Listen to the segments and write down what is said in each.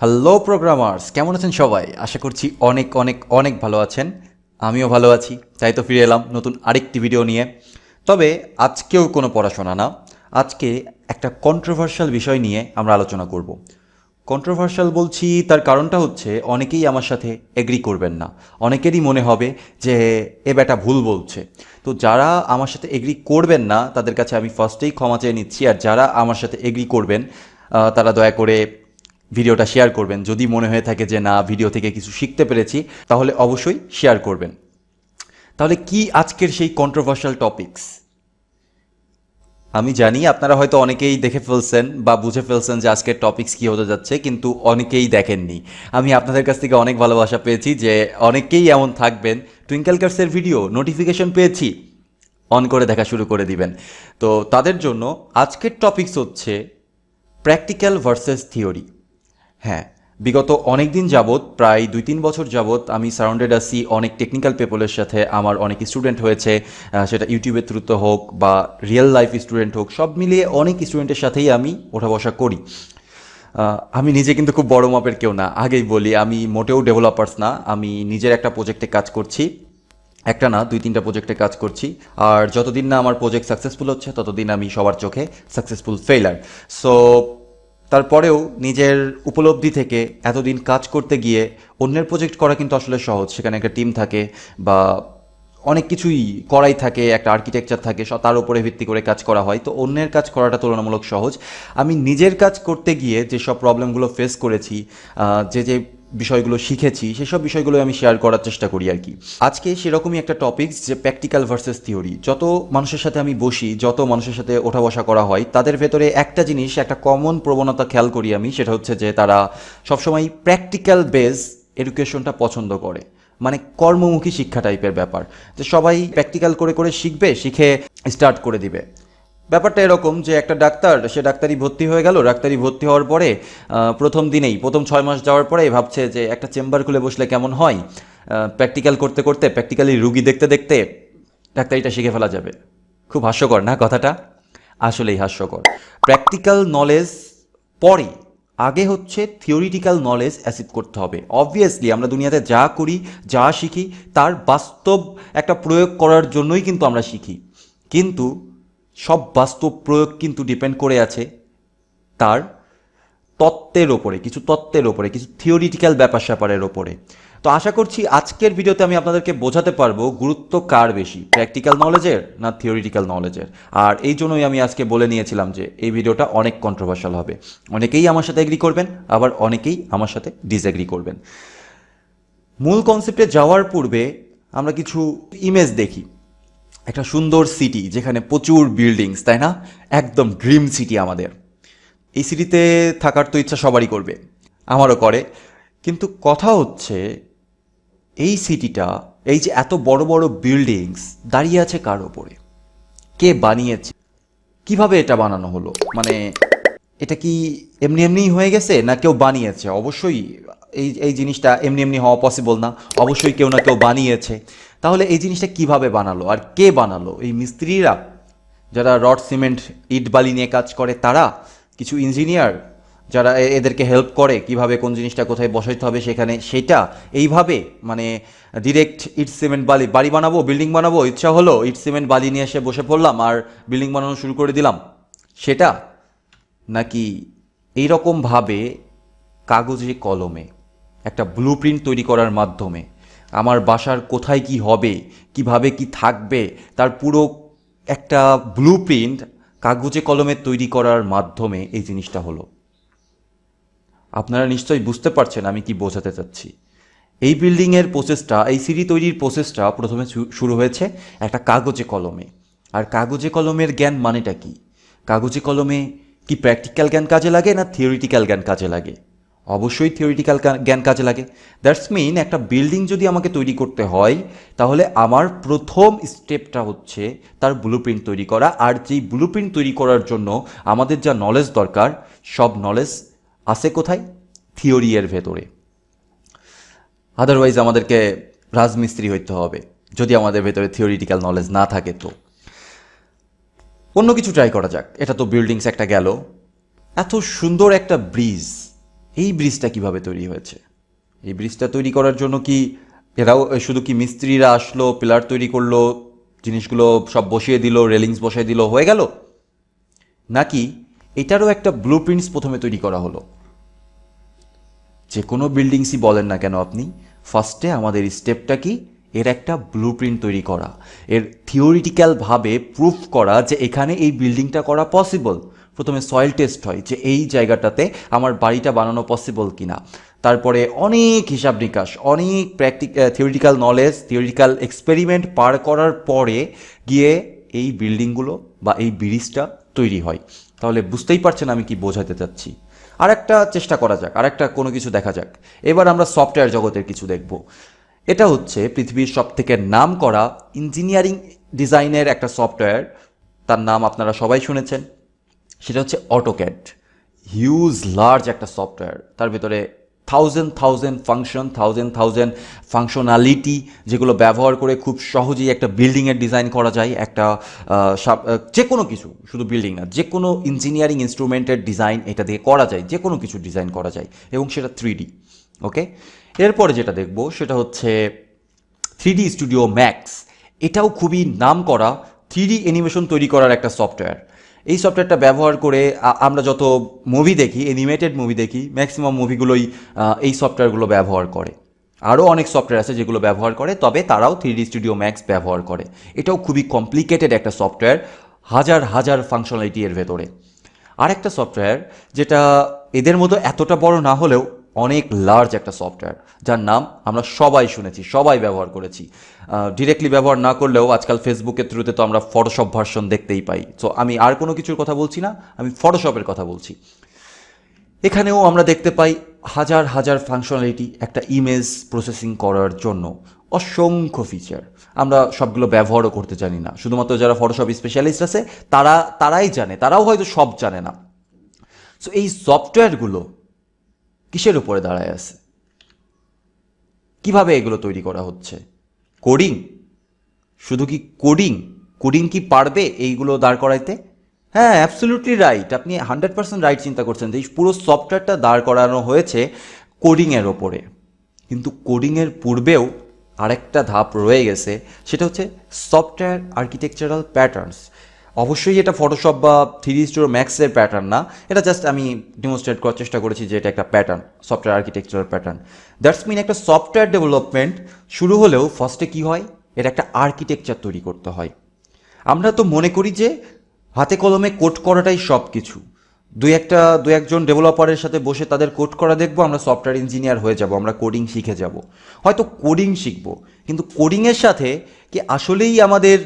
Hello programmers কেমন আছেন সবাই? আশা করছি অনেক অনেক অনেক ভালো আছেন। আমিও ভালো আছি। তাই তো ফিরে এলাম নতুন আরেকটি ভিডিও নিয়ে। তবে আজকেও কোনো পড়াশোনা না। আজকে একটা কন্ট্রোভার্সিয়াল বিষয় নিয়ে আমরা আলোচনা করব। কন্ট্রোভার্সিয়াল বলছি, তার কারণটা হচ্ছে অনেকেই আমার সাথে এগ্রি করবেন না। অনেকেরই মনে হবে যে, এ ব্যাটা ভুল বলছে। তো যারা আমার সাথে এগ্রি করবেন না, তাদের কাছে আমি ফার্স্টেই ক্ষমা চেয়ে নিচ্ছি। আর যারা আমার সাথে এগ্রি করবেন তারা দয়া করে ভিডিওটা শেয়ার করবেন। যদি মনে হয়ে থাকে যে, না, ভিডিও থেকে কিছু শিখতে পেরেছি, তাহলে অবশ্যই শেয়ার করবেন। তাহলে কি আজকের সেই কন্ট্রোভার্সিয়াল টপিকস আমি জানি আপনারা হয়তো অনেকেই দেখে ফেলছেন বা বুঝে ফেলছেন যে আজকের টপিকস কী হতে যাচ্ছে, কিন্তু অনেকেই দেখেননি। আমি আপনাদের কাছ থেকে অনেক ভালোবাসা পেয়েছি যে, অনেকেই এমন থাকবেন টুইঙ্কেল কার্সের ভিডিও নোটিফিকেশন পেয়েছি অন করে দেখা শুরু করে দিবেন। তো তাদের জন্য আজকের টপিকস হচ্ছে প্র্যাকটিক্যাল ভার্সেস থিওরি হ্যাঁ বিগত অনেক দিন যাবৎ, প্রায় দুই তিন বছর যাবৎ আমি সারাউন্ডেড আছি অনেক টেকনিক্যাল পেপলের সাথে। আমার অনেক স্টুডেন্ট হয়েছে সেটা ইউটিউবের থ্রুতে হোক বা রিয়েল লাইফ স্টুডেন্ট হোক, সব মিলিয়ে অনেক স্টুডেন্টের সাথেই আমি ওঠা বসা করি। আমি নিজে কিন্তু খুব বড় মাপের কেউ না। আগেই বলি, আমি মোটেও ডেভেলপার্স না। আমি নিজের একটা প্রজেক্টে কাজ করছি। একটা না দুই তিনটা প্রজেক্টে কাজ করছি। আর যতদিন না আমার প্রজেক্ট সাকসেসফুল হচ্ছে, ততদিন আমি সবার চোখে সাকসেসফুল ফেলার সো তারপরেও নিজের উপলব্ধি থেকে এতদিন কাজ করতে গিয়ে অন্যের প্রজেক্ট করা কিন্তু আসলে সহজ। সেখানে একটা টিম থাকে বা অনেক কিছুই করাই থাকে, একটা আর্কিটেকচার থাকে তার উপরে ভিত্তি করে কাজ করা হয়। তো অন্যের কাজ করাটা তুলনামূলক সহজ। আমি নিজের কাজ করতে গিয়ে যেসব প্রবলেমগুলো ফেস করেছি যে যে বিষয়গুলো শিখেছি, সেসব বিষয়গুলো আমি শেয়ার করার চেষ্টা করি আর কি। আজকে সেরকমই একটা টপিক যে প্র্যাকটিক্যাল ভার্সেস থিওরি যত মানুষের সাথে আমি বসি, যত মানুষের সাথে ওঠা বসা করা হয়, তাদের ভেতরে একটা জিনিস, একটা কমন প্রবণতা খেয়াল করি আমি, সেটা হচ্ছে যে তারা সবসময় প্র্যাকটিক্যাল বেস এডুকেশনটা পছন্দ করে। মানে কর্মমুখী শিক্ষা টাইপের ব্যাপার। যে সবাই প্র্যাকটিক্যাল করে করে শিখবে, শিখে স্টার্ট করে দিবে। ব্যাপারটা এরকম যে একটা ডাক্তার, সে ডাক্তারি ভর্তি হয়ে গেল ডাক্তারি ভর্তি হওয়ার পরে প্রথম দিনেই, প্রথম ছয় মাস যাওয়ার পরে ভাবছে যে একটা চেম্বার খুলে বসলে কেমন হয়? প্র্যাকটিক্যাল করতে করতে প্র্যাকটিক্যালি রুগী দেখতে দেখতে ডাক্তারিটা শিখে ফেলা যাবে। খুব হাস্যকর না কথাটা? আসলেই হাস্যকর। প্র্যাকটিক্যাল নলেজ পরে, আগে হচ্ছে থিওরিটিক্যাল নলেজ অ্যাসিভ করতে হবে। অবভিয়াসলি আমরা দুনিয়াতে যা করি, যা শিখি, তার বাস্তব একটা প্রয়োগ করার জন্যই কিন্তু আমরা শিখি। কিন্তু সব বাস্তব প্রয়োগ কিন্তু ডিপেন্ড করে আছে তার তত্ত্বের ওপরে, কিছু তত্ত্বের ওপরে, কিছু থিওরিটিক্যাল ব্যাপার স্যাপারের ওপরে। তো আশা করছি আজকের ভিডিওতে আমি আপনাদেরকে বোঝাতে পারব গুরুত্ব কার বেশি প্র্যাকটিক্যাল নলেজের না থিওরিটিক্যাল নলেজের আর এই জন্যই আমি আজকে বলে নিয়েছিলাম যে এই ভিডিওটা অনেক কন্ট্রোভার্সাল হবে। অনেকেই আমার সাথে এগ্রি করবেন, আবার অনেকেই আমার সাথে ডিসএগ্রি করবেন। মূল কনসেপ্টে যাওয়ার পূর্বে আমরা কিছু ইমেজ দেখি। একটা সুন্দর সিটি যেখানে প্রচুর বিল্ডিংস তাই না? একদম ড্রিম সিটি আমাদের। এই সিটিতে থাকার তো ইচ্ছা সবারই করবে, আমারও করে। কিন্তু কথা হচ্ছে, এই সিটিটা এই যে এত বড় বড় বিল্ডিংস দাঁড়িয়ে আছে কার ওপরে? কে বানিয়েছে? কীভাবে এটা বানানো হলো? মানে এটা কি এমনি এমনিই হয়ে গেছে, না কেউ বানিয়েছে? অবশ্যই এই এই জিনিসটা এমনি এমনি হওয়া পসিবল না। অবশ্যই কেউ না কেউ বানিয়েছে। তাহলে এই জিনিসটা কীভাবে বানালো? আর কে বানালো? এই মিস্ত্রিরা? যারা রড, সিমেন্ট, ইট, বালি নিয়ে কাজ করে, তারা? কিছু ইঞ্জিনিয়ার? যারা এদেরকে হেল্প করে, কীভাবে কোন জিনিসটা কোথায় বসাইতে হবে সেখানে সেটা? এইভাবে মানে ডিরেক্ট ইট, সিমেন্ট, বালি, বাড়ি বানাবো বিল্ডিং বানাবো, ইচ্ছা হলো ইট, সিমেন্ট, বালি নিয়ে এসে বসে পড়লাম আর বিল্ডিং বানানো শুরু করে দিলাম। সেটা? নাকি এইরকমভাবে কাগজে, কলমে, একটা ব্লু প্রিন্ট তৈরি করার মাধ্যমে আমার বাসার কোথায় কি হবে, কীভাবে কি থাকবে, তার পুরো একটা ব্লু প্রিন্ট কাগজে কলমে তৈরি করার মাধ্যমে এই জিনিসটা হলো। আপনারা নিশ্চয়ই বুঝতে পারছেন আমি কি বোঝাতে চাচ্ছি। এই বিল্ডিংয়ের প্রসেসটা এই সিঁড়ি তৈরির প্রসেসটা প্রথমে শুরু হয়েছে একটা কাগজে কলমে। আর কাগজে কলমের জ্ঞান মানেটা কি? কাগজে কলমে কি প্র্যাকটিক্যাল জ্ঞান কাজে লাগে না থিওরিটিক্যাল জ্ঞান কাজে লাগে? অবশ্যই থিওরিটিক্যাল জ্ঞান কাজে লাগে। দ্যাটস মিন একটা বিল্ডিং যদি আমাকে তৈরি করতে হয়, তাহলে আমার প্রথম স্টেপটা হচ্ছে তার ব্লু প্রিন্ট তৈরি করা। আর যেই ব্লু প্রিন্ট তৈরি করার জন্য আমাদের যা নলেজ দরকার, সব নলেজ আছে কোথায়? থিওরি এর ভেতরে। আদারওয়াইজ আমাদেরকে রাজমিস্ত্রি হইতে হবে, যদি আমাদের ভেতরে থিওরিটিক্যাল নলেজ না থাকে তো। অন্য কিছু ট্রাই করা যাক। এটা তো বিল্ডিংস একটা গেল। এত সুন্দর একটা ব্রিজ এই ব্রিজটা কীভাবে তৈরি হয়েছে? এই ব্রিজটা তৈরি করার জন্য কি এরাও শুধু কি মিস্ত্রিরা আসলো, পিলার তৈরি করল, জিনিসগুলো সব বসিয়ে দিল রেলিংস বসিয়ে দিল, হয়ে গেল? নাকি এটারও একটা ব্লু প্রথমে তৈরি করা হলো? যে কোনো বিল্ডিংসই বলেন না কেন আপনি ফার্স্টে আমাদের স্টেপটা কি? এর একটা ব্লু তৈরি করা। এর থিওরিটিক্যালভাবে প্রুফ করা যে এখানে এই বিল্ডিংটা করা পসিবল প্রথমে সয়েল টেস্ট হয় যে এই জায়গাটাতে আমার বাড়িটা বানানো পসিবল কিনা। তারপরে অনেক হিসাব নিকাশ, অনেক প্র্যাকটিক থিওরিটিক্যাল নলেজ থিওরিটিক্যাল এক্সপেরিমেন্ট পার করার পরে গিয়ে এই বিল্ডিংগুলো বা এই ব্রিজটা তৈরি হয়। তাহলে বুঝতেই পারছেন আমি কি বোঝাতে চাচ্ছি। আর একটা চেষ্টা করা যাক আর একটা কোনো কিছু দেখা যাক। এবার আমরা সফটওয়্যার জগতের কিছু দেখব। এটা হচ্ছে পৃথিবীর সব থেকে নাম করা ইঞ্জিনিয়ারিং ডিজাইনের একটা সফটওয়্যার তার নাম আপনারা সবাই শুনেছেন। সেটা হচ্ছে অটোক্যাড হিউজ লার্জ একটা সফটওয়্যার তার ভিতরে thousand thousand function thousand thousand functionality যেগুলো ব্যবহার করে খুব সহজেই একটা বিল্ডিংয়ের ডিজাইন করা যায়, একটা যে কোনো কিছু, শুধু বিল্ডিং না যে কোনো ইঞ্জিনিয়ারিং ইনস্ট্রুমেন্টের ডিজাইন এটা দিয়ে করা যায় যে কোনো কিছু ডিজাইন করা যায়, এবং সেটা থ্রি ওকে এরপরে যেটা দেখব, সেটা হচ্ছে থ্রি স্টুডিও ম্যাক্স এটাও খুবই নাম করা থ্রি অ্যানিমেশন তৈরি করার একটা সফটওয়্যার এই সফটওয়্যারটা ব্যবহার করে আমরা যত মুভি দেখি অ্যানিমেটেড মুভি দেখি ম্যাক্সিমাম মুভিগুলোই এই সফটওয়্যারগুলো ব্যবহার করে। আরও অনেক সফটওয়্যার আছে যেগুলো ব্যবহার করে, তবে তারাও থ্রি স্টুডিও ম্যাক্স ব্যবহার করে। এটাও খুবই কমপ্লিকেটেড একটা সফটওয়্যার হাজার হাজার ফাংশনালিটি এর ভেতরে। আরেকটা সফটওয়্যার যেটা এদের মতো এতটা বড় না হলেও অনেক লার্জ একটা সফটওয়্যার যার নাম আমরা সবাই শুনেছি, সবাই ব্যবহার করেছি। ডিরেক্টলি ব্যবহার না করলেও আজকাল ফেসবুকের থ্রুতে তো আমরা ফটোশপ ভার্সন দেখতেই পাই। তো আমি আর কোনো কিছুর কথা বলছি না, আমি ফটোশপের কথা বলছি। এখানেও আমরা দেখতে পাই হাজার হাজার ফাংশনালিটি একটা ইমেজ প্রসেসিং করার জন্য। অসংখ্য ফিচার আমরা সবগুলো ব্যবহারও করতে জানি না। শুধুমাত্র যারা ফটোশপ স্পেশালিস্ট আছে, তারা, তারাই জানে, তারাও হয়তো সব জানে না। সো এই সফটওয়্যারগুলো কিসের উপরে দাঁড়ায় আছে? কীভাবে এগুলো তৈরি করা হচ্ছে? কোডিং? শুধু কি কোডিং? কোডিং কি পারবে এইগুলো দাঁড় করাইতে? হ্যাঁ অ্যাবসলিউটলি রাইট আপনি হান্ড্রেড পার্সেন্ট রাইট চিন্তা করছেন যে পুরো সফটওয়্যারটা দাঁড় করানো হয়েছে কোডিংয়ের ওপরে। কিন্তু কোডিংয়ের পূর্বেও আরেকটা ধাপ রয়ে গেছে, সেটা হচ্ছে সফটওয়্যার আর্কিটেকচারাল প্যাটার্নস অবশ্যই এটা ফটোশপ বা থ্রি স্টোর ম্যাক্সের প্যাটার্ন না। এটা জাস্ট আমি ডেমনস্ট্রেট করার চেষ্টা করেছি যে এটা একটা pattern software architectural pattern that's mean একটা সফটওয়্যার ডেভেলপমেন্ট শুরু হলেও ফার্স্টে কি হয়? এটা একটা আর্কিটেকচার তৈরি করতে হয়। আমরা তো মনে করি যে হাতে কলমে কোড করাটাই সব কিছু দুই একটা দু একজন ডেভেলপারের সাথে বসে তাদের কোড করা দেখব, আমরা সফটওয়্যার ইঞ্জিনিয়ার হয়ে যাব, আমরা কোডিং শিখে যাব। হয়তো কোডিং শিখব, কিন্তু কোডিংয়ের সাথে কি আসলেই আমাদের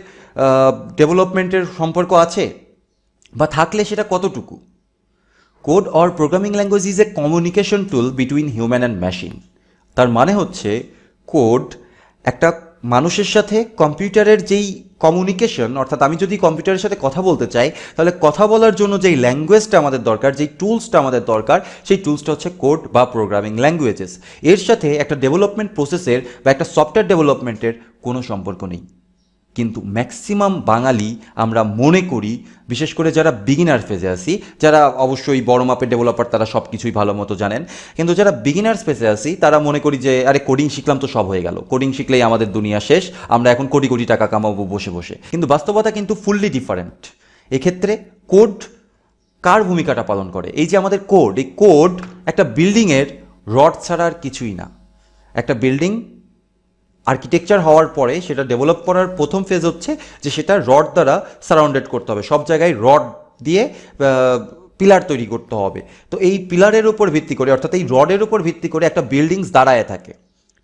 ডেভেলপমেন্টের সম্পর্ক আছে, বা থাকলে সেটা কতটুকু? Code or programming language is a communication tool between human and machine তার মানে হচ্ছে কোড একটা মানুষের সাথে কম্পিউটারের যেই কমিউনিকেশন অর্থাৎ আমি যদি কম্পিউটারের সাথে কথা বলতে চাই, তাহলে কথা বলার জন্য যেই ল্যাঙ্গুয়েজটা আমাদের দরকার, যেই টুলসটা আমাদের দরকার, সেই টুলসটা হচ্ছে কোড বা প্রোগ্রামিং ল্যাঙ্গুয়েজেস এর সাথে একটা ডেভেলপমেন্ট প্রসেসের বা একটা সফটওয়্যার ডেভেলপমেন্টের কোনো সম্পর্ক নেই। কিন্তু ম্যাক্সিমাম বাঙালি আমরা মনে করি, বিশেষ করে যারা বিগিনার ফেজে আছি, যারা অবশ্যই বড় মাপের ডেভেলপার তারা সব কিছুই ভালো মতো জানেন। কিন্তু যারা বিগিনার্স ফেজে আছি, তারা মনে করি যে, আরে কোডিং শিখলাম তো সব হয়ে গেল। কোডিং শিখলেই আমাদের দুনিয়া শেষ, আমরা এখন কোটি কোটি টাকা কামাবো বসে বসে। কিন্তু বাস্তবতা কিন্তু ফুললি ডিফারেন্ট এক্ষেত্রে কোড কার ভূমিকাটা পালন করে? এই যে আমাদের কোড এই কোড একটা বিল্ডিংয়ের রড ছাড়া আর কিছুই না। একটা বিল্ডিং আর্কিটেকচার হওয়ার পরে সেটা ডেভেলপ করার প্রথম ফেজ হচ্ছে যে সেটা রড দ্বারা সারাউন্ডেড করতে হবে। সব জায়গায় রড দিয়ে পিলার তৈরি করতে হবে। তো এই পিলারের উপর ভিত্তি করে, অর্থাৎ এই রডের উপর ভিত্তি করে একটা বিল্ডিংস দাঁড়ায় থাকে।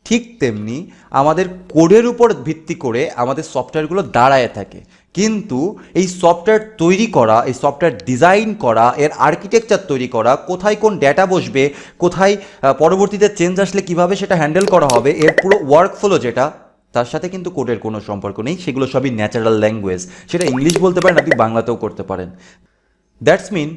ঠিক তেমনি আমাদের কোডের উপর ভিত্তি করে আমাদের সফটওয়্যারগুলো দাঁড়ায় থাকে। কিন্তু এই সফটওয়্যার তৈরি করা, এই সফটওয়্যার ডিজাইন করা, এর আর্কিটেকচার তৈরি করা, কোথায় কোন ডেটা বসবে, কোথায় পরবর্তীতে চেঞ্জ আসলে কীভাবে সেটা হ্যান্ডেল করা হবে, এর পুরো ওয়ার্ক ফ্লো যেটা, তার সাথে কিন্তু কোডের কোনো সম্পর্ক নেই, সেগুলো সবই ন্যাচারাল ল্যাঙ্গুয়েজ সেটা ইংলিশ বলতে পারেন আপনি বাংলাতেও করতে পারেন। দ্যাটস মিন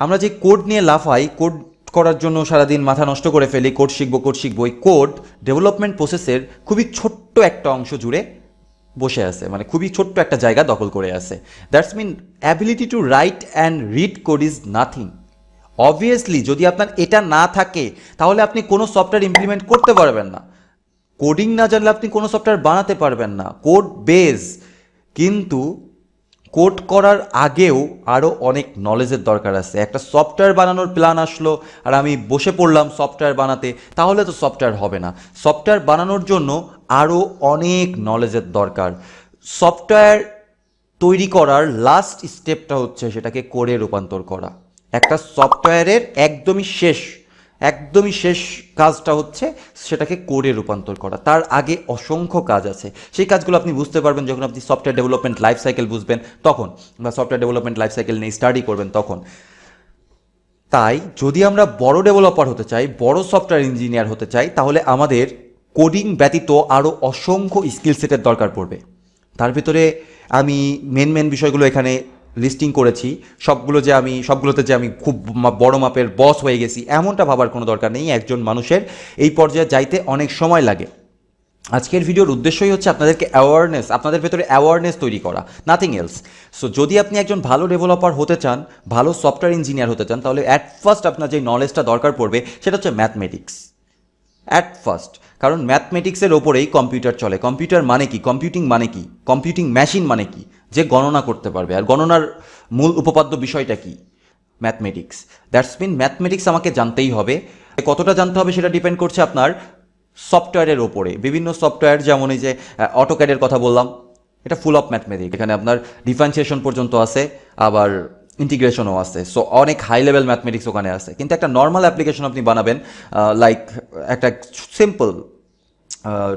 আমরা যে কোড নিয়ে লাফাই কোড করার জন্য সারাদিন মাথা নষ্ট করে ফেলি কোড শিখব কোড শিখব, এই কোড ডেভেলপমেন্ট প্রসেসের খুবই ছোট্ট একটা অংশ জুড়ে বসে আছে মানে খুবই ছোট্ট একটা জায়গা দখল করে আছে। That's mean ability to write and read code is nothing obviously যদি আপনার এটা না থাকে, তাহলে আপনি কোনো সফটওয়্যার ইমপ্লিমেন্ট করতে পারবেন না। কোডিং না জানলে আপনি কোনো সফটওয়্যার বানাতে পারবেন না। কোড বেজ কিন্তু কোড করার আগেও আরও অনেক নলেজের দরকার আছে। একটা সফটওয়্যার বানানোর প্ল্যান আসলো আর আমি বসে পড়লাম সফটওয়্যার বানাতে, তাহলে তো সফটওয়্যার হবে না। সফটওয়্যার বানানোর জন্য আরও অনেক নলেজের দরকার। সফটওয়্যার তৈরি করার লাস্ট স্টেপটা হচ্ছে সেটাকে কোডে রূপান্তর করা। একটা সফটওয়্যারের একদমই শেষ একদমই শেষ কাজটা হচ্ছে সেটাকে কোডে রূপান্তর করা। তার আগে অসংখ্য কাজ আছে। সেই কাজগুলো আপনি বুঝতে পারবেন যখন আপনি সফটওয়্যার ডেভেলপমেন্ট লাইফ সাইকেল বুঝবেন তখন, বা সফটওয়্যার ডেভেলপমেন্ট লাইফ সাইকেল নিয়ে স্টাডি করবেন তখন। তাই যদি আমরা বড় ডেভেলপার হতে চাই, বড় সফটওয়্যার ইঞ্জিনিয়ার হতে চাই, তাহলে আমাদের কোডিং ব্যতীত আরও অসংখ্য স্কিল সেটের দরকার পড়বে। তার ভিতরে আমি মেন মেন বিষয়গুলো এখানে লিস্টিং করেছি, সবগুলো যে আমি, সবগুলোতে যে আমি খুব বড় মাপের বস হয়ে গেছি, এমনটা ভাবার কোনো দরকার নেই, একজন মানুষের এই পর্যায়ে যাইতে অনেক সময় লাগে। আজকের ভিডিওর উদ্দেশ্যই হচ্ছে আপনাদেরকে অ্যাওয়ারনেস আপনাদের ভেতরে অ্যাওয়ারনেস তৈরি করা নাথিং এলস সো যদি আপনি একজন ভালো ডেভেলপার হতে চান, ভালো সফটওয়্যার ইঞ্জিনিয়ার হতে চান, তাহলে অ্যাট ফার্স্ট আপনার যে নলেজটা দরকার পড়বে, সেটা হচ্ছে ম্যাথমেটিক্স অ্যাট ফার্স্ট কারণ ম্যাথমেটিক্সের ওপরেই কম্পিউটার চলে। কম্পিউটার মানে কি? কম্পিউটিং মানে কি? কম্পিউটিং মেশিন মানে কি? যে গণনা করতে পারবে। আর গণনার মূল উপপাদ্য বিষয়টা কি? ম্যাথমেটিক্স দ্যাটস মিন ম্যাথমেটিক্স আমাকে জানতেই হবে। কতটা জানতে হবে সেটা ডিপেন্ড করছে আপনার সফটওয়্যারের ওপরে। বিভিন্ন সফটওয়্যার যেমন এই যে অটোক্যাডের কথা বললাম, এটা ফুল অফ ম্যাথমেটিক্স এখানে আপনার ডিফারেন্সিয়েশন পর্যন্ত আছে, আবার ইন্টিগ্রেশনও আছে। সো অনেক হাই লেভেল ম্যাথমেটিক্স ওখানে আছে। কিন্তু একটা নর্মাল অ্যাপ্লিকেশন আপনি বানাবেন লাইক একটা সিম্পল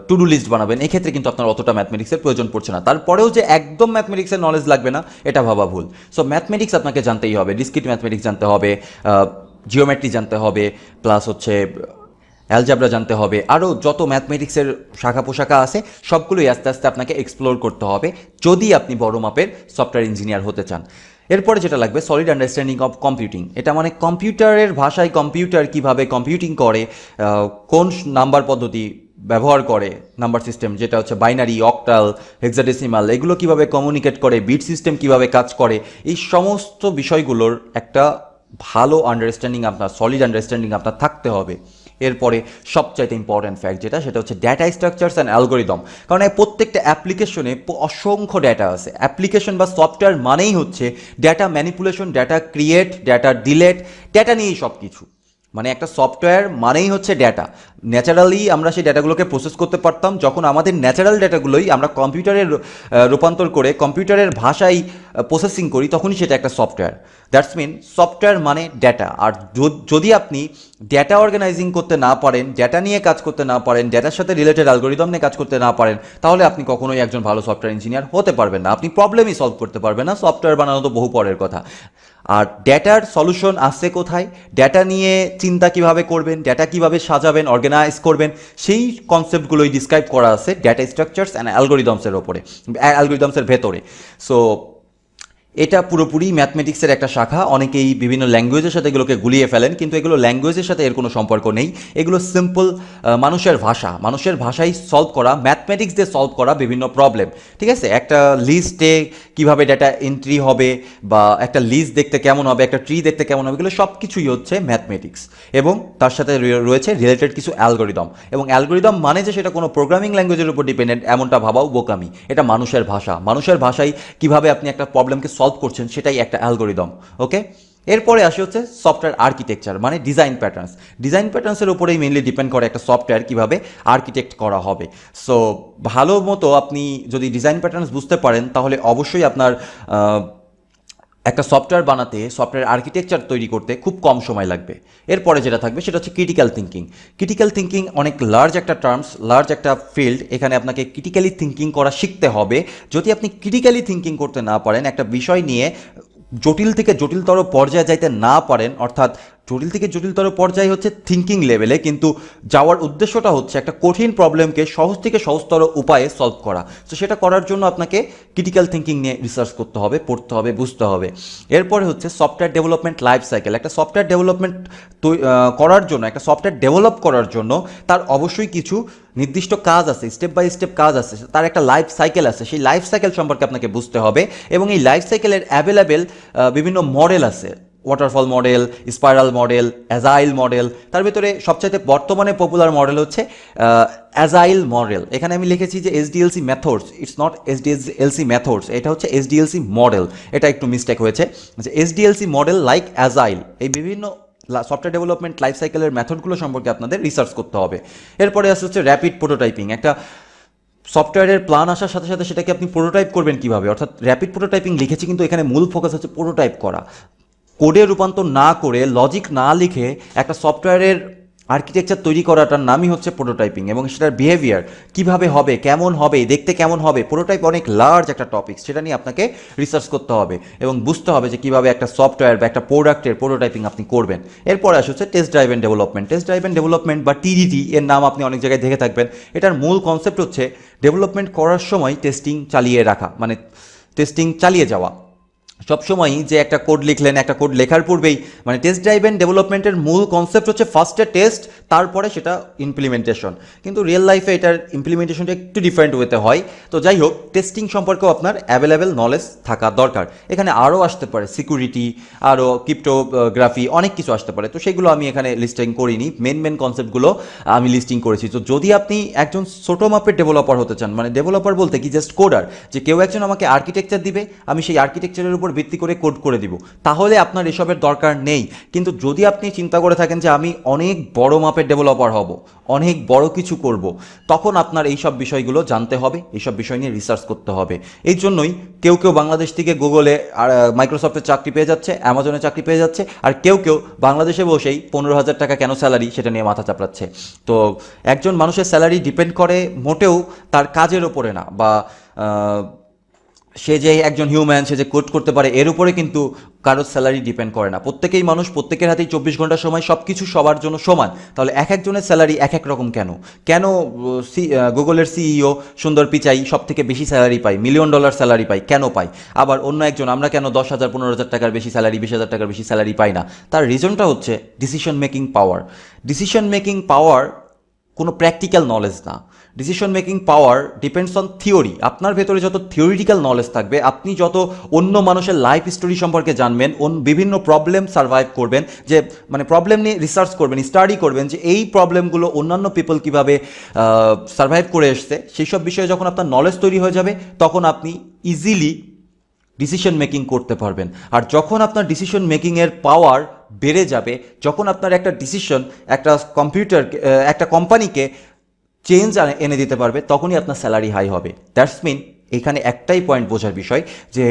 টু ডু লিস্ট বানাবেন, এক্ষেত্রে কিন্তু আপনার অতটা ম্যাথমেটিক্সের প্রয়োজন পড়ছে না। তারপরেও যে একদম ম্যাথমেটিক্সের নলেজ লাগবে না, এটা ভাবা ভুল। সো ম্যাথমেটিক্স আপনাকে জানতেই হবে ডিসক্রিট ম্যাথমেটিক্স জানতে হবে জিওমেট্রি জানতে হবে প্লাস হচ্ছে অ্যালজাবরা জানতে হবে, আরও যত ম্যাথমেটিক্সের শাখা পোশাখা আছে, সবগুলোই আস্তে আস্তে আপনাকে এক্সপ্লোর করতে হবে, যদি আপনি বড় মাপের সফটওয়্যার ইঞ্জিনিয়ার হতে চান। এরপরে যেটা লাগবে সলিড আন্ডারস্ট্যান্ডিং অফ কম্পিউটিং এটা মানে কম্পিউটারের ভাষায় কম্পিউটার কীভাবে কম্পিউটিং করে কোন নাম্বার পদ্ধতি ব্যবহার করে নাম্বার সিস্টেম, যেটা হচ্ছে বাইনারি, অক্টাল, হেক্সাডেসিমাল, এগুলো কীভাবে কমিউনিকেট করে বিট সিস্টেম কীভাবে কাজ করে, এই সমস্ত বিষয়গুলোর একটা ভালো আন্ডারস্ট্যান্ডিং আপনার সলিড আন্ডারস্ট্যান্ডিং আপনার থাকতে হবে। এরপরে সবচাইতে ইম্পর্ট্যান্ট ফ্যাক্ট যেটা, সেটা হচ্ছে ডেটা স্ট্রাকচারস অ্যান্ড অ্যালগোরিদম কারণ এই প্রত্যেকটা অ্যাপ্লিকেশনে অসংখ্য ডেটা আছে। অ্যাপ্লিকেশন বা সফটওয়্যার মানেই হচ্ছে data manipulation data create data delete data নিয়েই সব কিছু মানে একটা সফটওয়্যার মানেই হচ্ছে ডেটা ন্যাচারালি আমরা সেই ডেটাগুলোকে প্রসেস করতে পারতাম যখন আমাদের ন্যাচারাল ডেটাগুলোই আমরা কম্পিউটারে রূ- আহ, রূপান্তর করে কম্পিউটারের ভাষায় প্রসেসিং করি তখনই সেটা একটা সফটওয়্যার দ্যাটস মিন সফটওয়্যার মানে ডেটা আর যদি আপনি ডেটা অর্গানাইজিং করতে না পারেন ডেটা নিয়ে কাজ করতে না পারেন ডেটার সাথে রিলেটেড অ্যালগোরিদম নিয়ে কাজ করতে না পারেন তাহলে আপনি কখনোই একজন ভালো সফটওয়্যার ইঞ্জিনিয়ার হতে পারবেন না। আপনি প্রবলেমই সলভ করতে পারবেন না। সফটওয়্যার বানানো তো বহু পরের কথা। আর ডেটার সলিউশন আসছে কোথায়? ডেটা নিয়ে চিন্তা কীভাবে করবেন? ডেটা কীভাবে সাজাবেন? অর্গানাইজ করবেন? সেই কনসেপ্টগুলোই ডিসক্রাইব করা আছে ডেটা স্ট্রাকচারস অ্যান্ড অ্যালগোরিদমসের ওপরে অ্যালগোরিদমসের ভেতরে। সো এটা পুরোপুরি ম্যাথমেটিক্সের একটা শাখা। অনেকেই বিভিন্ন ল্যাঙ্গুয়েজের সাথে এগুলোকে গুলিয়ে ফেলেন, কিন্তু এগুলো ল্যাঙ্গুয়েজের সাথে এর কোনো সম্পর্ক নেই। এগুলো সিম্পল মানুষের ভাষা। মানুষের ভাষায় সলভ করা, ম্যাথমেটিক্স দিয়ে সলভ করা বিভিন্ন প্রবলেম ঠিক আছে? একটা লিস্টে কীভাবে ডেটা এন্ট্রি হবে বা একটা লিস্ট দেখতে কেমন হবে, একটা ট্রি দেখতে কেমন হবে, এগুলো সব কিছুই হচ্ছে ম্যাথমেটিক্স। এবং তার সাথে রয়েছে রিলেটেড কিছু অ্যালগোরিদম এবং অ্যালগোরিদম মানে যে সেটা কোনো প্রোগ্রামিং ল্যাঙ্গুয়েজের উপর ডিপেন্ডেন্ট এমনটা ভাবাও বোকামি। এটা মানুষের ভাষা। মানুষের ভাষায় কীভাবে আপনি একটা প্রবলেমকে সলভ করছেন সেটাই একটা অ্যালগোরিদম, ওকে? এরপরে আসে হচ্ছে সফটওয়্যার আর্কিটেকচার মানে ডিজাইন প্যাটার্নস ডিজাইন প্যাটার্নসের উপরেই মেনলি ডিপেন্ড করে একটা সফটওয়্যার কীভাবে আর্কিটেক্ট করা হবে। সো ভালো মতো আপনি যদি ডিজাইন প্যাটার্নস বুঝতে পারেন, তাহলে অবশ্যই আপনার একটা সফটওয়্যার বানাতে সফটওয়্যার আর্কিটেকচার তৈরি করতে খুব কম সময় লাগবে। এরপরে যেটা থাকবে সেটা হচ্ছে ক্রিটিক্যাল থিঙ্কিং ক্রিটিক্যাল থিঙ্কিং অনেক লার্জ একটা টার্মস লার্জ একটা ফিল্ড এখানে আপনাকে ক্রিটিক্যালি থিঙ্কিং করা শিখতে হবে। যদি আপনি ক্রিটিক্যালি থিঙ্কিং করতে না পারেন, একটা বিষয় নিয়ে জটিল থেকে জটিলতর পর্যায়ে যাইতে না পারেন, অর্থাৎ জটিল থেকে জটিলতর পর্যায়ে হচ্ছে থিঙ্কিং লেভেলে কিন্তু যাওয়ার উদ্দেশ্যটা হচ্ছে একটা কঠিন প্রবলেমকে সহজ থেকে সহজতর উপায়ে সলভ করা। তো সেটা করার জন্য আপনাকে ক্রিটিক্যাল থিঙ্কিং নিয়ে রিসার্চ করতে হবে, পড়তে হবে, বুঝতে হবে। এরপরে হচ্ছে সফটওয়্যার ডেভেলপমেন্ট লাইফ সাইকেল একটা সফটওয়্যার ডেভেলপমেন্ট করার জন্য, একটা সফটওয়্যার ডেভেলপ করার জন্য তার অবশ্যই কিছু নির্দিষ্ট কাজ আছে স্টেপ বাই স্টেপ কাজ আছে, তার একটা লাইফ সাইকেল আছে। সেই লাইফ সাইকেল সম্পর্কে আপনাকে বুঝতে হবে এবং এই লাইফ সাইকেলের অ্যাভেলেবেল বিভিন্ন মডেল আছে। Waterfall model spiral model agile model তার ভিতরে সবচাইতে বর্তমানে পপুলার মডেল হচ্ছে অ্যাজাইল মডেল এখানে আমি লিখেছি যে SDLC methods it's not SDLC methods এটা হচ্ছে এসডিএলসি মডেল এটা একটু মিস্টেক হয়েছে। যে এসডিএলসি মডেল লাইক অ্যাজাইল এই বিভিন্ন সফটওয়্যার ডেভেলপমেন্ট লাইফ সাইকেলের মেথডগুলো সম্পর্কে আপনাদের রিসার্চ করতে হবে। এরপরে আসছে হচ্ছে র্যাপিড প্রোটোটাইপিং একটা সফটওয়্যারের প্ল্যান আসার সাথে সাথে সেটাকে আপনি প্রোটোটাইপ করবেন কীভাবে? অর্থাৎ র্যাপিড প্রোটোটাইপিং লিখেছি কিন্তু এখানে মূল ফোকাস হচ্ছে প্রোটোটাইপ করা। কোডে রূপান্তর না করে লজিক না লিখে একটা সফটওয়্যারের আর্কিটেকচার তৈরি করাটার নামই হচ্ছে প্রোটোটাইপিং এবং সেটার বিহেভিয়ার কীভাবে হবে, কেমন হবে, দেখতে কেমন হবে প্রোটোটাইপ অনেক লার্জ একটা টপিক সেটা নিয়ে আপনাকে রিসার্চ করতে হবে এবং বুঝতে হবে যে কীভাবে একটা সফটওয়্যার বা একটা প্রোডাক্টের প্রোটোটাইপিং আপনি করবেন। এরপরে আসে হচ্ছে test drive driven development test drive driven development বা টিডিটি এর নাম আপনি অনেক জায়গায় দেখে থাকবেন। এটার মূল কনসেপ্ট হচ্ছে ডেভেলপমেন্ট করার সময় টেস্টিং চালিয়ে রাখা মানে টেস্টিং চালিয়ে যাওয়া। সবসময়ই যে একটা কোড লিখলেন, একটা কোড লেখার পূর্বেই মানে টেস্ট ড্রাইভেন ডেভেলপমেন্টের মূল কনসেপ্ট হচ্ছে ফার্স্টে টেস্ট তারপরে সেটা ইমপ্লিমেন্টেশন কিন্তু রিয়েল লাইফে এটার ইমপ্লিমেন্টেশনটা একটু ডিফারেন্ট ওয়েতে হয়। তো যাই হোক টেস্টিং সম্পর্কেও আপনার অ্যাভেলেবেল নলেজ থাকা দরকার। এখানে আরও আসতে পারে সিকিউরিটি আরও ক্রিপ্টোগ্রাফি অনেক কিছু আসতে পারে। তো সেগুলো আমি এখানে লিস্টিং করিনি। মেন মেন কনসেপ্টগুলো আমি লিস্টিং করেছি। তো যদি আপনি একজন ছোটো মাপের ডেভেলপার হতে চান মানে ডেভেলপার বলতে কি? জাস্ট কোডার যে কেউ একজন আমাকে আর্কিটেকচার দিবে, আমি সেই আর্কিটেকচারের উপর ভিত্তি করে কোড করে দিব। তাহলে আপনার এসবের দরকার নেই। কিন্তু যদি আপনি চিন্তা করে থাকেন যে আমি অনেক বড় মাপের ডেভেলপার হব, অনেক বড় কিছু করব, তখন আপনার এই সব বিষয়গুলো জানতে হবে, এইসব বিষয় নিয়ে রিসার্চ করতে হবে। এই জন্যই কেউ কেউ বাংলাদেশ থেকে গুগলে আর মাইক্রোসফটের চাকরি পেয়ে যাচ্ছে অ্যামাজনে চাকরি পেয়ে যাচ্ছে, আর কেউ কেউ বাংলাদেশে বসেই পনেরো হাজার টাকা কেন স্যালারি সেটা নিয়ে মাথা চাপড়াচ্ছে। তো একজন মানুষের স্যালারি ডিপেন্ড করে মোটেও তার কাজের ওপরে না বা সে যে একজন হিউম্যান সে যে কোড করতে পারে, এর উপরে কিন্তু কারোর স্যালারি ডিপেন্ড করে না। প্রত্যেকেই মানুষ, প্রত্যেকের হাতেই চব্বিশ ঘণ্টা সময় সব কিছু সবার জন্য সমান। তাহলে এক একজনের স্যালারি এক এক রকম কেন? কেন সি গুগলের সিইও সুন্দর পিচাই সব থেকে বেশি স্যালারি পায়? মিলিয়ন ডলার স্যালারি পায়, কেন পায়? আবার অন্য একজন, আমরা কেন দশ হাজার, পনেরো হাজার টাকার বেশি স্যালারি বিশ হাজার টাকার বেশি স্যালারি পাই না? তার রিজনটা হচ্ছে decision making power decision making power কোনো প্র্যাকটিক্যাল নলেজ না। Decision making power depends on theory আপনার ভেতরে যত থিওরিটিক্যাল নলেজ থাকবে, আপনি যত অন্য মানুষের লাইফ স্টোরি সম্পর্কে জানবেন বিভিন্ন প্রবলেম সার্ভাইভ করবেন, যে মানে প্রবলেম নিয়ে রিসার্চ করবেন স্টাডি করবেন, যে এই প্রবলেমগুলো অন্যান্য পিপল কীভাবে সার্ভাইভ করে এসছে সেই সব বিষয়ে যখন আপনার নলেজ তৈরি হয়ে যাবে, তখন আপনি ইজিলি ডিসিশন মেকিং করতে পারবেন। আর যখন আপনার ডিসিশন মেকিংয়ের পাওয়ার বেড়ে যাবে, যখন আপনার একটা ডিসিশন একটা কম্পিউটার একটা কোম্পানিকে চেঞ্জ এনে দিতে পারবে, তখনই আপনার স্যালারি হাই হবে। দ্যাটস মিন এখানে একটাই পয়েন্ট বোঝার বিষয় যে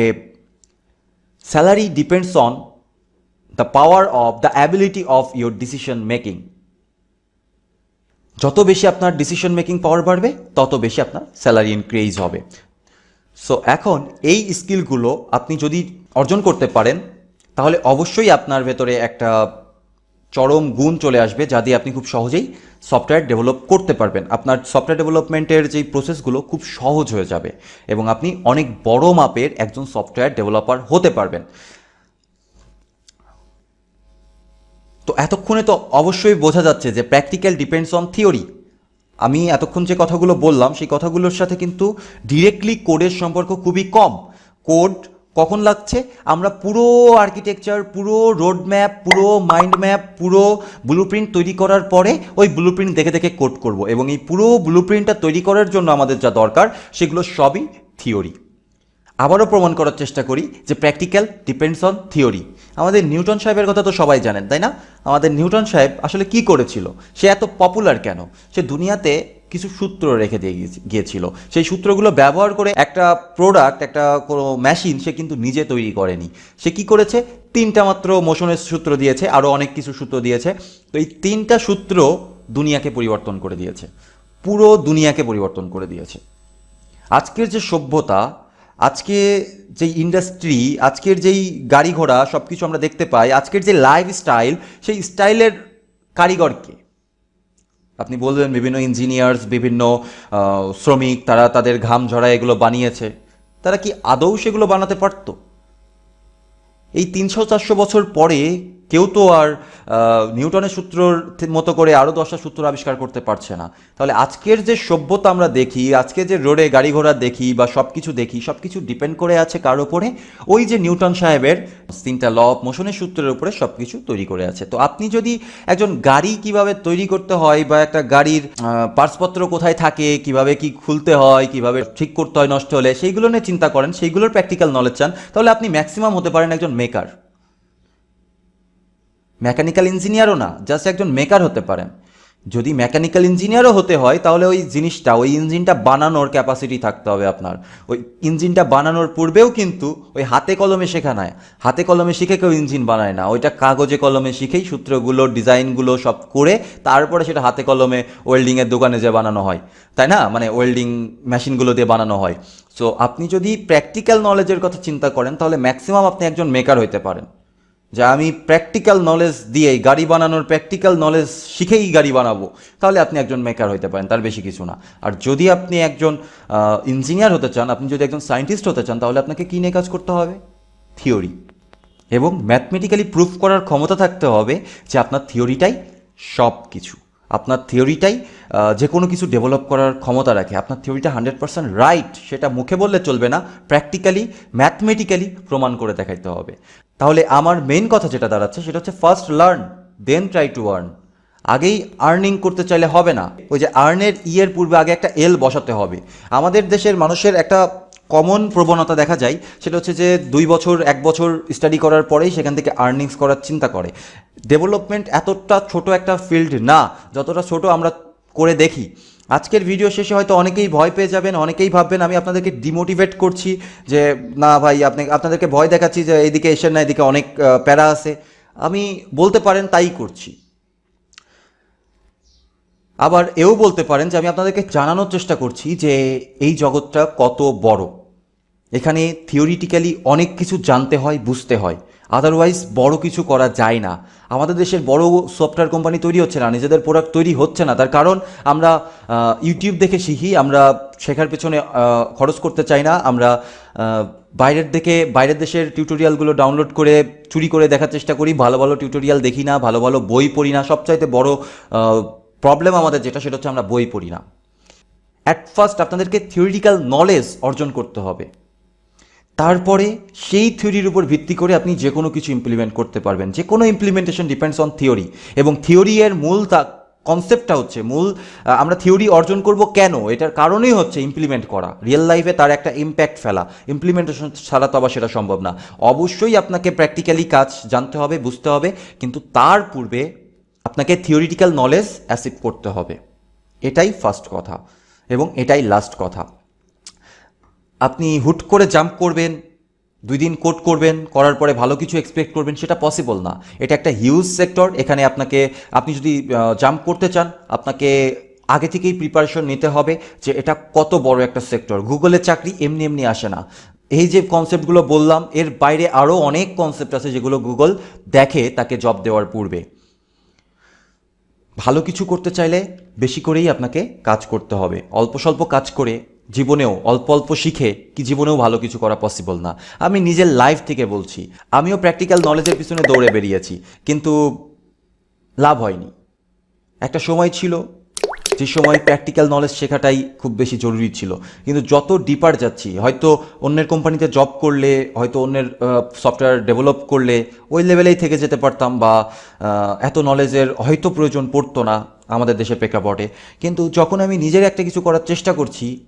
salary depends on the power of the ability of your decision making যত বেশি আপনার ডিসিশন মেকিং পাওয়ার বাড়বে, তত বেশি আপনার স্যালারি ইনক্রিজ হবে। সো এখন এই স্কিলগুলো আপনি যদি অর্জন করতে পারেন, তাহলে অবশ্যই আপনার ভেতরে একটা চরম গুণ চলে আসবে যা দিয়ে আপনি খুব সহজেই সফটওয়্যার ডেভেলপ করতে পারবেন। আপনার সফটওয়্যার ডেভেলপমেন্টের যেই প্রসেসগুলো খুব সহজ হয়ে যাবে এবং আপনি অনেক বড় মাপের একজন সফটওয়্যার ডেভেলপার হতে পারবেন। তো এতক্ষণে তো অবশ্যই বোঝা যাচ্ছে যে প্র্যাকটিক্যাল ডিপেন্ডস অন থিওরি আমি এতক্ষণ যে কথাগুলো বললাম, সেই কথাগুলোর সাথে কিন্তু ডিরেক্টলি কোডের সম্পর্ক খুবই কম। কোড কখন লাগছে? আমরা পুরো আর্কিটেকচার পুরো রোড ম্যাপ পুরো মাইন্ড ম্যাপ পুরো ব্লু তৈরি করার পরে ওই ব্লু দেখে দেখে কোড করব এবং এই পুরো ব্লু তৈরি করার জন্য আমাদের যা দরকার সেগুলো সবই থিওরি আবারও প্রমাণ করার চেষ্টা করি যে প্র্যাকটিক্যাল ডিপেন্ডস অন থিওরি আমাদের নিউটন সাহেবের কথা তো সবাই জানেন, তাই না? আমাদের নিউটন সাহেব আসলে কি করেছিল? সে এত পপুলার কেন? সে দুনিয়াতে কিছু সূত্র রেখে দিয়ে গিয়েছি- গিয়েছিল। সেই সূত্রগুলো ব্যবহার করে একটা প্রোডাক্ট একটা কোনো মেশিন সে কিন্তু নিজে তৈরি করেনি। সে কি করেছে? তিনটা মাত্র মোশনের সূত্র দিয়েছে আরও অনেক কিছু সূত্র দিয়েছে। তো এই তিনটা সূত্র দুনিয়াকে পরিবর্তন করে দিয়েছে। পুরো দুনিয়াকে পরিবর্তন করে দিয়েছে। আজকের যে সভ্যতা, আজকে যেই ইন্ডাস্ট্রি আজকের যেই গাড়ি ঘোড়া সব কিছু আমরা দেখতে পাই, আজকের যে লাইফ স্টাইল সেই স্টাইলের কারিগরকে আপনি বলবেন বিভিন্ন ইঞ্জিনিয়ার্স বিভিন্ন শ্রমিক তারা তাদের ঘাম ঝরা এগুলো বানিয়েছে। তারা কি আদৌ সেগুলো বানাতে পারত? এই তিনশো চারশো বছর পরে কেউ তো আর নিউটনের সূত্রর মতো করে আরও দশটা সূত্র আবিষ্কার করতে পারছে না। তাহলে আজকের যে সভ্যতা আমরা দেখি, আজকে যে রোডে গাড়ি ঘোড়া দেখি বা সব কিছু দেখি সব কিছু ডিপেন্ড করে আছে কার ওপরে ওই যে নিউটন সাহেবের তিনটা ল অফ মোশনের সূত্রের উপরে সব কিছু তৈরি করে আছে। তো আপনি যদি একজন গাড়ি কীভাবে তৈরি করতে হয় বা একটা গাড়ির পার্সপত্র কোথায় থাকে, কীভাবে কি খুলতে হয়, কীভাবে ঠিক করতে হয় নষ্ট হলে, সেইগুলো নিয়ে চিন্তা করেন, সেইগুলোর প্র্যাকটিক্যাল নলেজ চান, তাহলে আপনি ম্যাক্সিমাম হতে পারেন একজন মেকার মেকানিক্যাল ইঞ্জিনিয়ারও না জাস্ট একজন মেকার হতে পারেন যদি মেকানিক্যাল ইঞ্জিনিয়ারও হতে হয়, তাহলে ওই জিনিসটা, ওই ইঞ্জিনটা বানানোর ক্যাপাসিটি থাকতে হবে আপনার। ওই ইঞ্জিনটা বানানোর পূর্বেও কিন্তু ওই হাতে কলমে শেখা নয় হাতে কলমে শিখে কেউ ইঞ্জিন বানায় না। ওইটা কাগজে কলমে শিখেই সূত্রগুলো, ডিজাইনগুলো সব করে তারপরে সেটা হাতে কলমে ওয়েল্ডিংয়ের দোকানে যে বানানো হয়। তাই না? মানে ওয়েল্ডিং মেশিনগুলো দিয়ে বানানো হয়। সো আপনি যদি প্র্যাকটিক্যাল নলেজের কথা চিন্তা করেন, তাহলে ম্যাক্সিমাম আপনি একজন মেকার হইতে পারেন। যে আমি প্র্যাকটিক্যাল নলেজ দিয়ে গাড়ি বানানোর প্র্যাকটিক্যাল নলেজ শিখেই গাড়ি বানাবো, তাহলে আপনি একজন মেকার হতে পারেন, তার বেশি কিছু না। আর যদি আপনি একজন ইঞ্জিনিয়ার হতে চান, আপনি যদি একজন সায়েন্টিস্ট হতে চান, তাহলে আপনাকে কী নিয়ে কাজ করতে হবে? থিওরি এবং ম্যাথমেটিক্যালি প্রুফ করার ক্ষমতা থাকতে হবে যে আপনার থিওরিটাই সব কিছু আপনার থিওরিটাই যে কোনো কিছু ডেভেলপ করার ক্ষমতা রাখে। আপনার থিওরিটা হান্ড্রেড পার্সেন্ট রাইট সেটা মুখে বললে চলবে না প্র্যাকটিক্যালি ম্যাথমেটিক্যালি প্রমাণ করে দেখাইতে হবে। তাহলে আমার মেইন কথা যেটা দাঁড়াচ্ছে সেটা হচ্ছে first learn then try to earn আগেই আর্নিং করতে চাইলে হবে না। ওই যে আর্নের ইয়ের পূর্বে আগে একটা এল বসাতে হবে। আমাদের দেশের মানুষের একটা কমন প্রবণতা দেখা যায়, সেটা হচ্ছে যে দুই বছর, এক বছর স্টাডি করার পরেই সেখান থেকে আর্নিংস করার চিন্তা করে। ডেভেলপমেন্ট এতটা ছোট একটা ফিল্ড না, যতটা ছোট আমরা করে দেখি। আজকের ভিডিও শেষে হয়তো অনেকেই ভয় পেয়ে যাবেন, অনেকেই ভাববেন আমি আপনাদেরকে ডিমোটিভেট করছি যে, না ভাই, আপনি, আপনাদেরকে ভয় দেখাচ্ছি যে এইদিকে এসেন না, এদিকে অনেক প্যারা আছে। আমি বলতে পারেন তাই করছি। আবার এও বলতে পারেন যে আমি আপনাদেরকে জানানোর চেষ্টা করছি যে এই জগৎটা কত বড়। এখানে থিওরিটিক্যালি অনেক কিছু জানতে হয়, বুঝতে হয়। আদারওয়াইজ বড় কিছু করা যায় না। আমাদের দেশের বড় সফটওয়্যার কোম্পানি তৈরি হচ্ছে না, নিজেদের প্রোডাক্ট তৈরি হচ্ছে না। তার কারণ, আমরা ইউটিউব দেখে শিখি, আমরা শেখার পেছনে খরচ করতে চাই না। আমরা বাইরের দিকে বাইরের দেশের টিউটোরিয়ালগুলো ডাউনলোড করে, চুরি করে দেখার চেষ্টা করি। ভালো ভালো টিউটোরিয়াল দেখি না, ভালো ভালো বই পড়ি না। সবচাইতে বড় প্রবলেম আমাদের যেটা, সেটা হচ্ছে আমরা বই পড়ি না। অ্যাট ফার্স্ট আপনাদেরকে থিওরিটিক্যাল নলেজ অর্জন করতে হবে। তারপরে সেই থিওরির উপর ভিত্তি করে আপনি যে কোনো কিছু ইমপ্লিমেন্ট করতে পারবেন। যে কোনো ইমপ্লিমেন্টেশন ডিপেন্ডস অন থিওরি এবং থিওরি এর মূল তা কনসেপ্টটা হচ্ছে মূল আমরা থিওরি অর্জন করব কেন? এটার কারণেই হচ্ছে ইমপ্লিমেন্ট করা। রিয়েল লাইফে তার একটা ইম্প্যাক্ট ফেলা। ইমপ্লিমেন্টেশন ছাড়া তো আবার সেটা সম্ভব না। অবশ্যই আপনাকে প্র্যাকটিক্যালি কাজ জানতে হবে, বুঝতে হবে, কিন্তু তার পূর্বে আপনাকে থিওরিটিক্যাল নলেজ অ্যাসিভ করতে হবে। এটাই ফার্স্ট কথা এবং এটাই লাস্ট কথা। আপনি হুট করে জাম্প করবেন, দুই দিন কোট করবেন, করার পরে ভালো কিছু এক্সপেক্ট করবেন, সেটা পসিবল না। এটা একটা হিউজ সেক্টর এখানে আপনাকে, আপনি যদি জাম্প করতে চান, আপনাকে আগে থেকেই প্রিপারেশন নিতে হবে যে এটা কত বড় একটা সেক্টর গুগলের চাকরি এমনি এমনি আসে না। এই যে কনসেপ্টগুলো বললাম, এর বাইরে আরও অনেক কনসেপ্ট আছে যেগুলো গুগল দেখে তাকে জব দেওয়ার পূর্বে। ভালো কিছু করতে চাইলে বেশি করেই আপনাকে কাজ করতে হবে। অল্প স্বল্প কাজ করে জীবনেও অল্প অল্প শিখে কি জীবনেও ভালো কিছু করা পসিবল না। আমি নিজের লাইফ থেকে বলছি। আমিও প্র্যাকটিক্যাল নলেজের পিছনে দৌড়ে বেরিয়েছি। কিন্তু লাভ হয়নি। একটা সময় ছিল, যে সময় প্র্যাকটিক্যাল নলেজ শেখাটাই খুব বেশি জরুরি ছিল। কিন্তু যত ডিপার যাচ্ছি, হয়তো অন্যের কোম্পানিতে জব করলে, হয়তো অন্যের সফটওয়্যার ডেভেলপ করলে, ওই লেভেলেই থেকে যেতে পারতাম বা এত নলেজের হয়তো প্রয়োজন পড়তো না। আমাদের দেশের প্রেক্ষাপটে। কিন্তু যখন আমি নিজের একটা কিছু করার চেষ্টা করছি,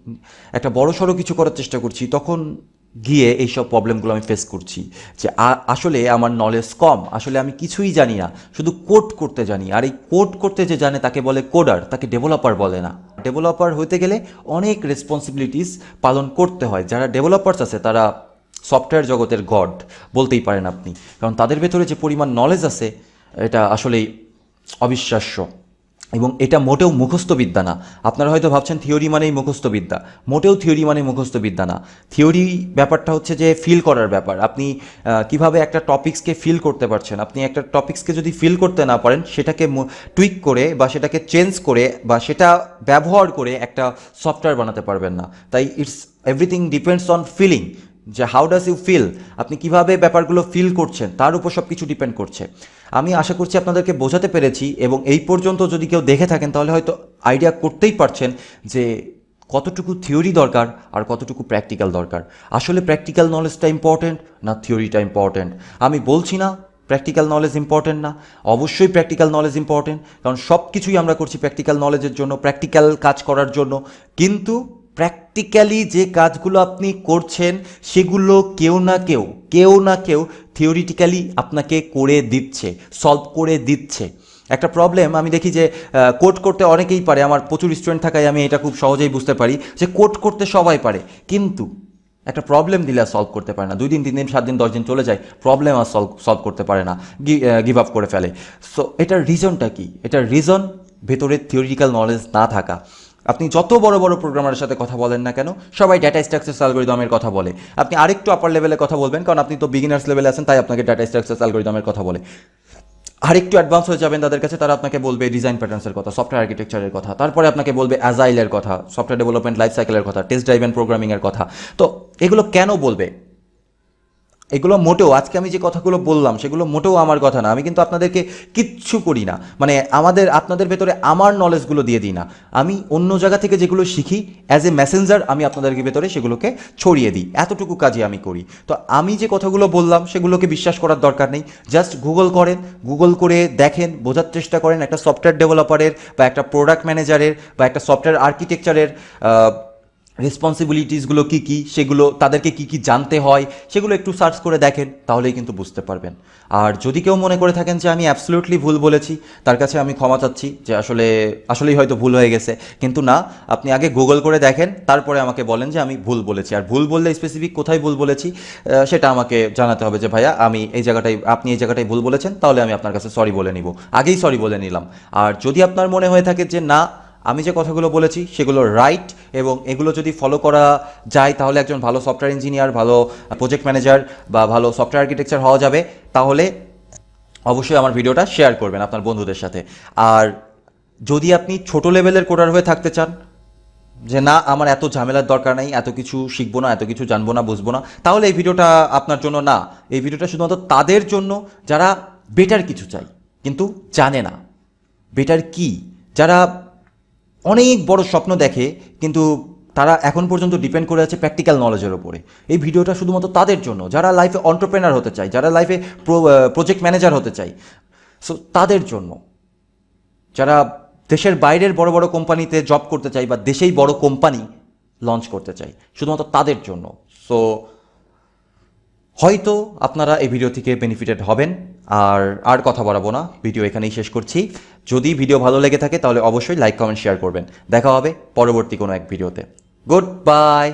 একটা বড় সড়ো কিছু করার চেষ্টা করছি, তখন গিয়ে এইসব প্রবলেমগুলো আমি ফেস করছি। যে আসলে আমার নলেজ কম, আসলে আমি কিছুই জানি না, শুধু কোড করতে জানি। আর এই কোড করতে যে জানে তাকে বলে কোডার তাকে ডেভেলপার বলে না। ডেভেলপার হতে গেলে অনেক রেসপন্সিবিলিটিস পালন করতে হয়। যারা ডেভেলপার্স আছে, তারা সফটওয়্যার জগতের গড বলতেই পারেন আপনি। কারণ তাদের ভেতরে যে পরিমাণ নলেজ আছে, এটা আসলেই অবিশ্বাস্য। এবং এটা মোটেও মুখস্থ বিদ্যা না। আপনারা হয়তো ভাবছেন, থিওরি মানেই মুখস্থ বিদ্যা। মোটেও থিওরি মানে মুখস্থ বিদ্যা না। থিওরি ব্যাপারটা হচ্ছে যে, ফিল করার ব্যাপার। আপনি কীভাবে একটা টপিক্সকে ফিল করতে পারছেন? আপনি একটা টপিক্সকে যদি ফিল করতে না পারেন, সেটাকে টুইক করে বা সেটাকে চেঞ্জ করে বা সেটা ব্যবহার করে একটা সফটওয়্যার বানাতে পারবেন না। তাই it's, everything depends on feeling. যে, হাউ ডাজ ইউ ফিল? আপনি কীভাবে ব্যাপারগুলো ফিল করছেন, তার উপর সব কিছু ডিপেন্ড করছে। আমি আশা করছি আপনাদেরকে বোঝাতে পেরেছি এবং এই পর্যন্ত যদি কেউ দেখে থাকেন, তাহলে হয়তো আইডিয়া করতেই পারছেন যে কতটুকু থিওরি দরকার আর কতটুকু প্র্যাকটিক্যাল দরকার। আসলে প্র্যাকটিক্যাল নলেজটা ইম্পর্ট্যান্ট না থিওরিটা ইম্পর্ট্যান্ট আমি বলছি না প্র্যাকটিক্যাল নলেজ ইম্পর্ট্যান্ট না। অবশ্যই প্র্যাকটিক্যাল নলেজ ইম্পর্ট্যান্ট কারণ সব কিছুই আমরা করছি প্র্যাকটিক্যাল নলেজের জন্য, প্র্যাকটিক্যাল কাজ করার জন্য। কিন্তু প্র্যাকটিক্যালি যে কাজগুলো আপনি করছেন, সেগুলো কেউ না কেউ কেউ না কেউ থিওরিটিক্যালি আপনাকে করে দিচ্ছে সলভ করে দিচ্ছে। একটা প্রবলেম আমি দেখি যে কোট করতে অনেকেই পারে, আমার প্রচুর স্টুডেন্ট থাকায় আমি এটা খুব সহজেই বুঝতে পারি যে কোট করতে সবাই পারে, কিন্তু একটা প্রবলেম দিলে আর সলভ করতে পারে না। দুই দিন, তিন দিন, সাত দিন, দশ দিন চলে যায় প্রবলেম আর সলভ সলভ করতে পারে না গিভ আপ করে ফেলে। সো এটার রিজনটা কি? এটার রিজন ভেতরে থিওরিটিক্যাল নলেজ না থাকা। আপনি যত বড় বড় প্রোগ্রামারের সাথে কথা বলেন না কেন, সবাই ডাটা স্ট্রাকচার অ্যালগোরিদমের কথা বলে। আপনি আরেকটু আপার লেভেলে কথা বলবেন, কারণ আপনি তো বিগিনার্স লেভেলে আছেন, তাই আপনাকে ডাটা স্ট্রাকচার অ্যালগোরিদমের কথা বলে। আরেকটু অ্যাডভান্স হয়ে যাবেন তাদের কাছে, তারা আপনাকে বলবে ডিজাইন প্যাটার্নসের কথা সফটওয়্যার আর্কিটেকচারের কথা, তারপরে আপনাকে বলবে অ্যাজাইলের কথা সফটওয়্যার ডেভেলপমেন্ট লাইফ সাইকেলের কথা টেস্ট ড্রাইভ অ্যান্ড প্রোগ্রামিংয়ের কথা। তো এগুলো কেন বলবে? এগুলো মোটেও, আজকে আমি যে কথাগুলো বললাম, সেগুলো মোটেও আমার কথা না। আমি কিন্তু আপনাদেরকে কিচ্ছু করি না। মানে আমাদের, আপনাদের ভেতরে আমার নলেজগুলো দিয়ে দিই না। আমি অন্য জায়গা থেকে যেগুলো শিখি অ্যাজ এ মেসেঞ্জার আমি আপনাদেরকে ভেতরে সেগুলোকে ছড়িয়ে দিই। এতটুকু কাজে আমি করি। তো আমি যে কথাগুলো বললাম, সেগুলোকে বিশ্বাস করার দরকার নেই। জাস্ট গুগল করেন। গুগল করে দেখেন, বোঝার চেষ্টা করেন একটা সফটওয়্যার ডেভেলপারের বা একটা প্রোডাক্ট ম্যানেজারের বা একটা সফটওয়্যার আর্কিটেকচারের রেসপন্সিবিলিটিসগুলো কী কী, সেগুলো তাদেরকে কী কী জানতে হয়, সেগুলো একটু সার্চ করে দেখেন, তাহলেই কিন্তু বুঝতে পারবেন। আর যদি কেউ মনে করে থাকেন যে আমি অ্যাবসলিউটলি ভুল বলেছি, তার কাছে আমি ক্ষমা চাচ্ছি যে আসলে, আসলেই হয়তো ভুল হয়ে গেছে। কিন্তু না, আপনি আগে গুগল করে দেখেন, তারপরে আমাকে বলেন যে আমি ভুল বলেছি। আর ভুল বললে স্পেসিফিক কোথায় ভুল বলেছি সেটা আমাকে জানাতে হবে যে, ভাইয়া, আমি এই জায়গাটায়, আপনি এই জায়গাটায় ভুল বলেছেন, তাহলে আমি আপনার কাছে সরি বলে নিব। আগেই সরি বলে নিলাম। আর যদি আপনার মনে হয়ে থাকে যে না আমি যে কথাগুলো বলেছি সেগুলো রাইট এবং এগুলো যদি ফলো করা যায় তাহলে একজন ভালো সফটওয়্যার ইঞ্জিনিয়ার ভালো প্রজেক্ট ম্যানেজার বা ভালো সফটওয়্যার আর্কিটেকচার হওয়া যাবে। তাহলে অবশ্যই আমার ভিডিওটা শেয়ার করবেন আপনার বন্ধুদের সাথে। আর যদি আপনি ছোট লেভেলের কোডার হয়ে থাকতে চান, যে না, আমার এত ঝামেলার দরকার নেই, এত কিছু শিখব না, এত কিছু জানব না, বুঝব না, তাহলে এই ভিডিওটা আপনার জন্য না। এই ভিডিওটা শুধুমাত্র তাদের জন্য, যারা বেটার কিছু চাই কিন্তু জানে না। বেটার কি? যারা অনেক বড় স্বপ্ন দেখে, কিন্তু তারা এখন পর্যন্ত ডিপেন্ড করে আছে প্র্যাকটিক্যাল নলেজের ওপরে এই ভিডিওটা শুধুমাত্র তাদের জন্য, যারা লাইফে অন্টারপ্রেনার হতে চায়, যারা লাইফে প্রজেক্ট ম্যানেজার হতে চায়। সো তাদের জন্য, যারা দেশের বাইরের বড় বড় কোম্পানিতে জব করতে চাই বা দেশেই বড় কোম্পানি লঞ্চ করতে চাই শুধুমাত্র তাদের জন্য। সো হয়তো আপনারা এই ভিডিও থেকে বেনিফিটেড হবেন, আর আর কথা বাড়াবো না ভিডিও এখানেই শেষ করছি। যদি ভিডিও ভালো লেগে থাকে তাহলে অবশ্যই লাইক, কমেন্ট শেয়ার করবেন। দেখা হবে পরবর্তী কোনো এক ভিডিওতে। Good bye